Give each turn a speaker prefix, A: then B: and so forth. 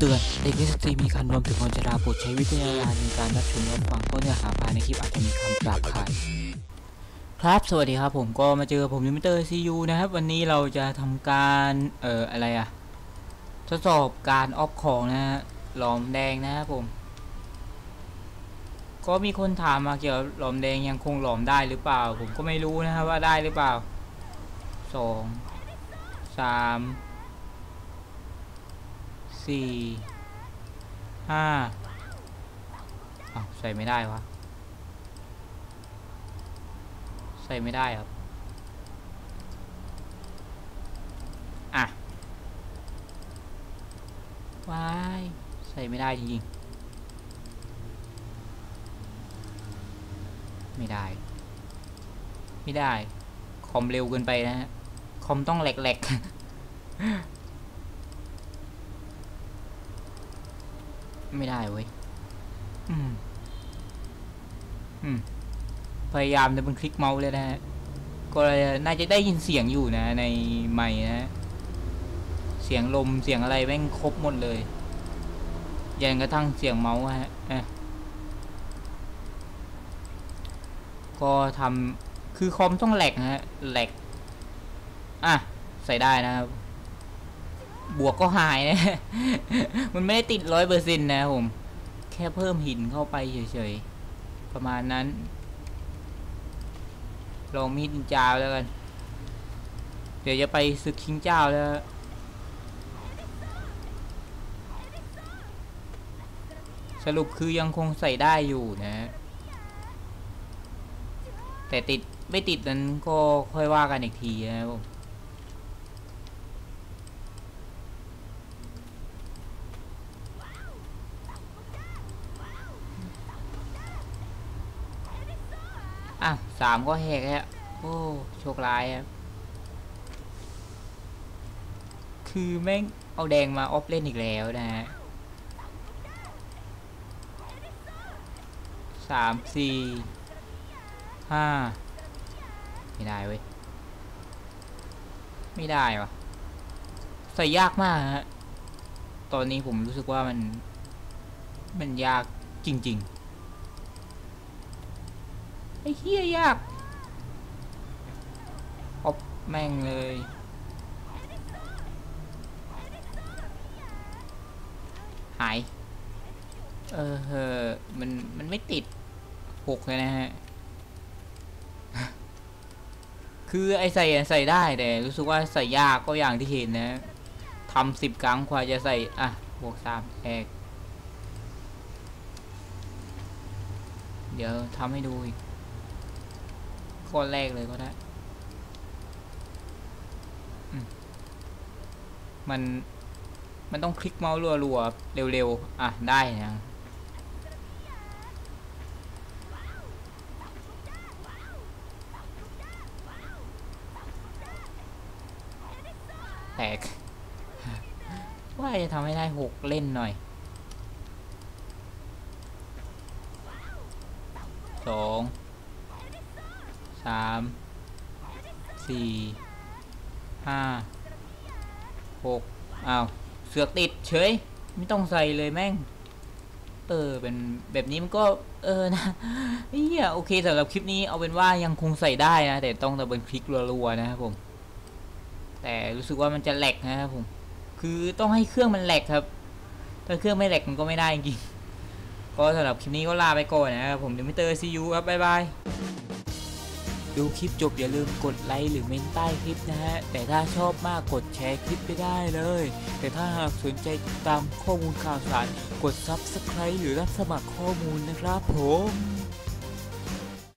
A: เตือนเด็กนิสตรีมีคันรวมถึงคนชราโปรดใช้วิจารณญาณในการรับชมรับฟังเพราะเนื้อหาภายในคลิปอาจจะมีคำหยาบคายครับ สวัสดีครับผมก็มาเจอผมยูมิเตอร์ซียูนะครับ วันนี้เราจะทำการเอ่ออะไรอะทดสอบการออฟของนะฮะหลอมแดงนะครับผม ก็มีคนถามมาเกี่ยวกับหลอมแดงยังคงหลอมได้หรือเปล่า ผมก็ไม่รู้นะครับว่าได้หรือเปล่าสองสาม สี่ห้าอ้าวใส่ไม่ได้วะ ใส่ไม่ได้ครับ อะวายใส่ไม่ได้จริงๆ ไม่ได้ ไม่ได้ คอมเร็วเกินไปนะฮะ คอมต้องแหลกๆ ไม่ได้เว้ยอืม อืม พยายามจะเป็นคลิกเมาส์เลยนะฮะ ก็น่าจะได้ยินเสียงอยู่นะ ในไมค์นะ เสียงลมเสียงอะไรแม่งครบหมดเลยยันกระทั่งเสียงเมาส์ฮะอะก็ทำคือคอมต้องแหลกนะฮะแหลกอะ ใส่ได้นะครับ บวกก็หายนะ มันไม่ได้ติดร้อยเปอร์เซ็นต์นะผม แค่เพิ่มหินเข้าไปเฉยๆ ประมาณนั้น ลองมีดนินจาแล้วกัน เดี๋ยวจะไปศึกคิงเจ้าแล้ว สรุปคือยังคงใส่ได้อยู่นะ แต่ติดไม่ติดนั้นก็ค่อยว่ากันอีกทีนะครับผม อะสามก็แหกแล้วโอ้โชคร้ายครับคือแม่งเอาแดงมาออฟเล่นอีกแล้วนะฮะสามสี่ห้าไม่ได้เว้ย ไม่ได้วะใส่ยากมากฮะ ตอนนี้ผมรู้สึกว่ามัน มันยากจริง ๆ ไอ้เฮียยากอบแม่งเลย หาย เออเออมัน มันไม่ติดหกเลยนะฮะ คือไอใส่ใส่ได้แต่รู้สึกว่าใส่ยากก็อย่างที่เห็นนะทำสิบครั้งกว่าจะใส่ อะ บวกสามแอกเดี๋ยวทำให้ดูอีก ข้อนแรกเลยก็ได้ มัน มันต้องคลิกเมาส์รัวๆ เร็วๆ อะ ได้นะแตกว่าจะทำให้ได้หกเล่นหน่อยสอง สามสี่ห้าหกอ้าวเสือกติดเฉย ไม่ต้องใส่เลยแม่ง เออ เป็นแบบนี้มันก็ เออนะเฮียโอเคสำหรับคลิปนี้เอาเป็นว่ายังคงใส่ได้นะ แต่ต้องตะเบินคลิกรัวๆนะครับผม แต่รู้สึกว่ามันจะแหลกนะครับผม คือต้องให้เครื่องมันแหลกครับ ถ้าเครื่องไม่แหลกมันก็ไม่ได้จริงก็สำหรับคลิปนี้ก็ลาไปก่อนนะครับผมเดมิเตอร์ซียูครับบ๊ายบาย ดูคลิปจบอย่าลืมกดไลค์หรือเมนใต้คลิปนะฮะ แต่ถ้าชอบมากกดแชร์คลิปไปได้เลย แต่ถ้าหากสนใจติดตามข้อมูลข่าวสาร กด Subscribe หรือรับสมัครข้อมูลนะครับผม